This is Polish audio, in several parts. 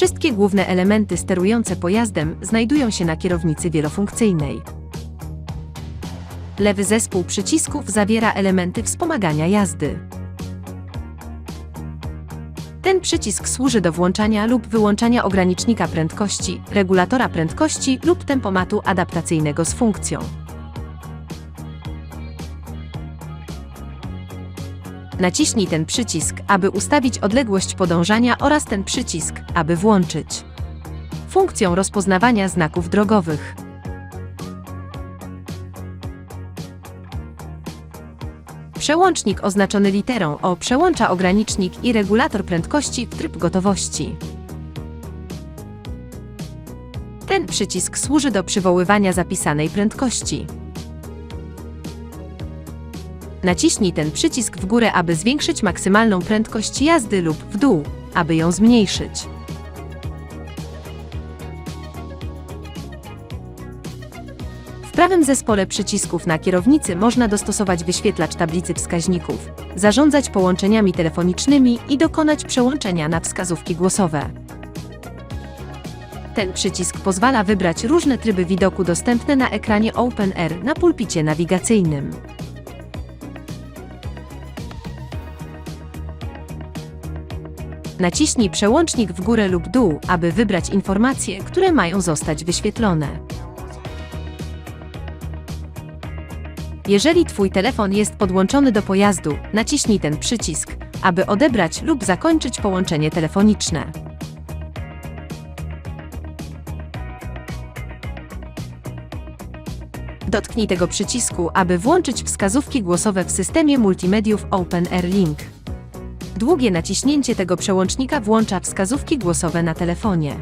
Wszystkie główne elementy sterujące pojazdem znajdują się na kierownicy wielofunkcyjnej. Lewy zespół przycisków zawiera elementy wspomagania jazdy. Ten przycisk służy do włączania lub wyłączania ogranicznika prędkości, regulatora prędkości lub tempomatu adaptacyjnego z funkcją. Naciśnij ten przycisk, aby ustawić odległość podążania oraz ten przycisk, aby włączyć funkcją rozpoznawania znaków drogowych. Przełącznik oznaczony literą O przełącza ogranicznik i regulator prędkości w tryb gotowości. Ten przycisk służy do przywoływania zapisanej prędkości. Naciśnij ten przycisk w górę, aby zwiększyć maksymalną prędkość jazdy lub w dół, aby ją zmniejszyć. W prawym zespole przycisków na kierownicy można dostosować wyświetlacz tablicy wskaźników, zarządzać połączeniami telefonicznymi i dokonać przełączenia na wskazówki głosowe. Ten przycisk pozwala wybrać różne tryby widoku dostępne na ekranie OpenR na pulpicie nawigacyjnym. Naciśnij przełącznik w górę lub dół, aby wybrać informacje, które mają zostać wyświetlone. Jeżeli Twój telefon jest podłączony do pojazdu, naciśnij ten przycisk, aby odebrać lub zakończyć połączenie telefoniczne. Dotknij tego przycisku, aby włączyć wskazówki głosowe w systemie multimediów OpenAir Link. Długie naciśnięcie tego przełącznika włącza wskazówki głosowe na telefonie.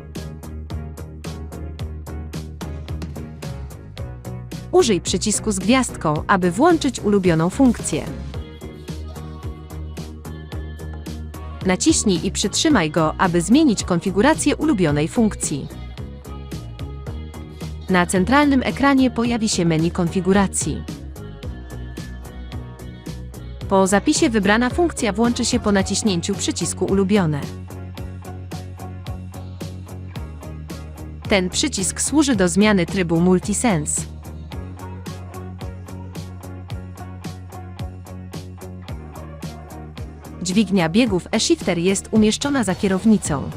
Użyj przycisku z gwiazdką, aby włączyć ulubioną funkcję. Naciśnij i przytrzymaj go, aby zmienić konfigurację ulubionej funkcji. Na centralnym ekranie pojawi się menu konfiguracji. Po zapisie wybrana funkcja włączy się po naciśnięciu przycisku Ulubione. Ten przycisk służy do zmiany trybu Multisense. Dźwignia biegów e-shifter jest umieszczona za kierownicą.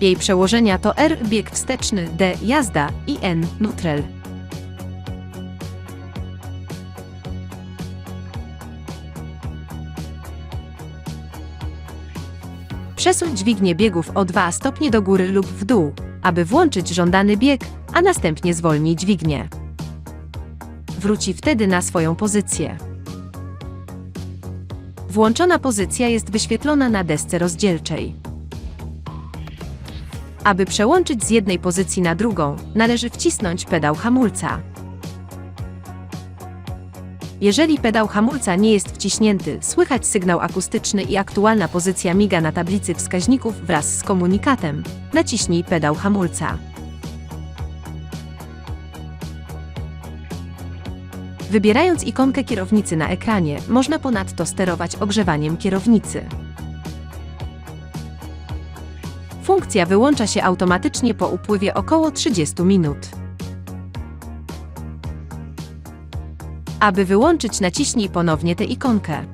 Jej przełożenia to R bieg wsteczny, D jazda i N neutral. Przesuń dźwignię biegów o 2 stopnie do góry lub w dół, aby włączyć żądany bieg, a następnie zwolnij dźwignię. Wróci wtedy na swoją pozycję. Włączona pozycja jest wyświetlona na desce rozdzielczej. Aby przełączyć z jednej pozycji na drugą, należy wcisnąć pedał hamulca. Jeżeli pedał hamulca nie jest wciśnięty, słychać sygnał akustyczny i aktualna pozycja miga na tablicy wskaźników wraz z komunikatem. Naciśnij pedał hamulca. Wybierając ikonkę kierownicy na ekranie, można ponadto sterować ogrzewaniem kierownicy. Funkcja wyłącza się automatycznie po upływie około 30 minut. Aby wyłączyć, naciśnij ponownie tę ikonkę.